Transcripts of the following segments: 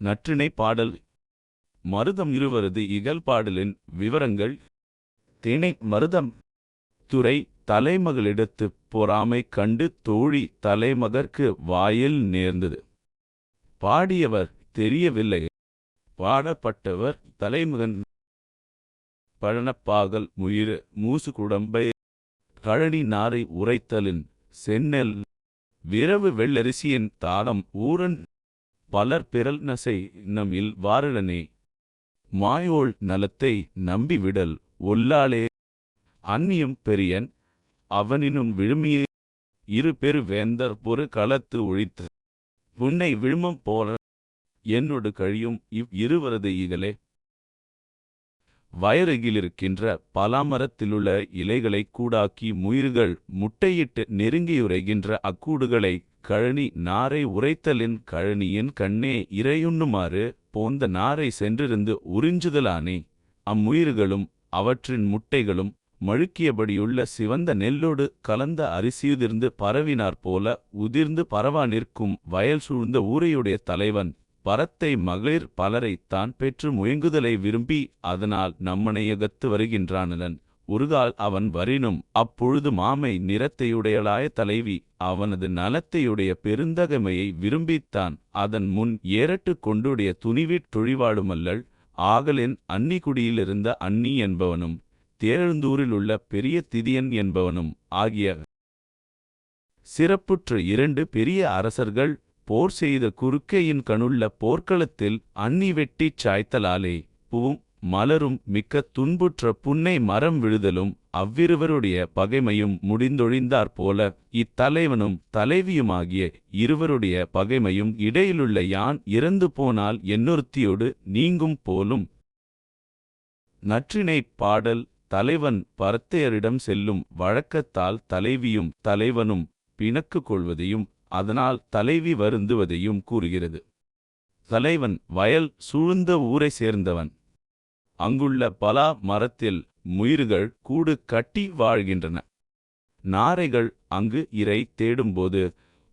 நற்றிணை பாடல். மருதம் இருவரது இகழ்பாடலின் விவரங்கள். திணை மருதம். துறை தலைமகளிடத்துப் பொறாமை கண்டு தோழி தலைமகற்கு வாயில் நேர்ந்தது. பாடியவர் தெரியவில்லை. பாடப்பட்டவர் தலைமகன். பழனப்பாகல் உயிரு மூசு குடம்பை. கழனி நாரை உரைத்தலின் சென்னெல். விரவு வெள்ளரிசியின் தாளம் ஊரன். பலர் பிறல் நசை நம்மில் வாரலனே. மாயோள் நலத்தை நம்பிவிடல் ஒல்லாளே. அந்நியம் பெரியன் அவனினும் விழுமியே. இரு பெரு வேந்தர் பொறு களத்து ஒழித்து. உன்னை விழுமம் போல என்னொடு கழியும் இவ் இருவரது இகலே. வயருகிலிருக்கின்ற பலாமரத்திலுள்ள இலைகளை கூடாக்கி முயிர்கள் முட்டையிட்டு நெருங்கியுரைகின்ற அக்கூடுகளை கழனி நாரை உரைத்தலின் கழனியின் கண்ணே இரையுண்ணுமாறு போந்த நாரை சென்றிருந்து உறிஞ்சுதலானே. அம்முயிர்களும் அவற்றின் முட்டைகளும் மழுக்கியபடியுள்ள சிவந்த நெல்லோடு கலந்த அரிசியுதிர்ந்து பரவினார் போல உதிர்ந்து பரவா நிற்கும் வயல் சூழ்ந்த ஊரையுடைய தலைவன் பரத்தை மகளிர் பலரை தான் பெற்று முயங்குதலை விரும்பி அதனால் நம்மனையகத்து வருகின்றானலன். ஒருகால் அவன் வரினும் அப்பொழுது மாமை நிறத்தையுடையளாய தலைவி அவனது நலத்தையுடைய பெருந்தகைமையை விரும்பித்தான். அதன் முன் ஏறட்டு கொண்டுடைய துணிவிற் தொழிவாடுமல்லள் ஆகலின் அன்னிக்குடியிலிருந்த அன்னி என்பவனும் தேழந்தூரிலுள்ள பெரிய திதியன் என்பவனும் ஆகிய சிறப்புற்ற இரண்டு பெரிய அரசர்கள் போர் செய்த குறுக்கையின் கணுள்ள போர்க்களத்தில் அன்னி வெட்டிச் சாய்த்தலாலே பூவும் மலரும் மிக்க துன்புற்ற புன்னை மரம் விழுதலும் அவ்விருவருடைய பகைமையும் முடிந்தொழிந்தாற்போல இத்தலைவனும் தலைவியுமாகிய இருவருடைய பகைமையும் இடையிலுள்ள யான் இறந்து போனால் என்னொருத்தியோடு நீங்கும் போலும். நற்றினைப் பாடல் தலைவன் பரத்தையரிடம் செல்லும் வழக்கத்தால் தலைவியும் தலைவனும் பிணக்கு கொள்வதையும் அதனால் தலைவி வருந்துவதையும் கூறுகிறது. தலைவன் வயல் சூழ்ந்த ஊரை சேர்ந்தவன். அங்குள்ள பலா மரத்தில் முயிர்கள் கூடு கட்டி வாழ்கின்றன. நாரைகள் அங்கு இரை தேடும்போது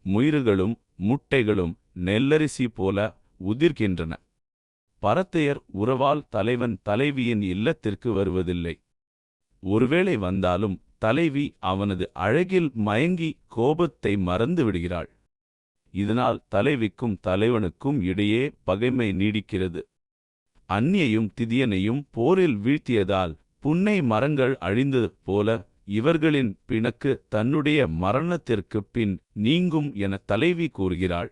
முயிர்களும் முட்டைகளும் நெல்லரிசி போல உதிர்கின்றன. பரத்தையர் உறவால் தலைவன் தலைவியின் இல்லத்திற்கு வருவதில்லை. ஒருவேளை வந்தாலும் தலைவி அவனது அழகில் மயங்கி கோபத்தை மறந்து விடுகிறாள். இதனால் தலைவிக்கும் தலைவனுக்கும் இடையே பகைமை நீடிக்கிறது. அந்நியையும் திதியனையும் போரில் வீழ்த்தியதால் புன்னை மரங்கள் அழிந்தது போல இவர்களின் பிணக்கு தன்னுடைய மரணத்திற்குப் பின் நீங்கும் என தலைவி கூறுகிறாள்.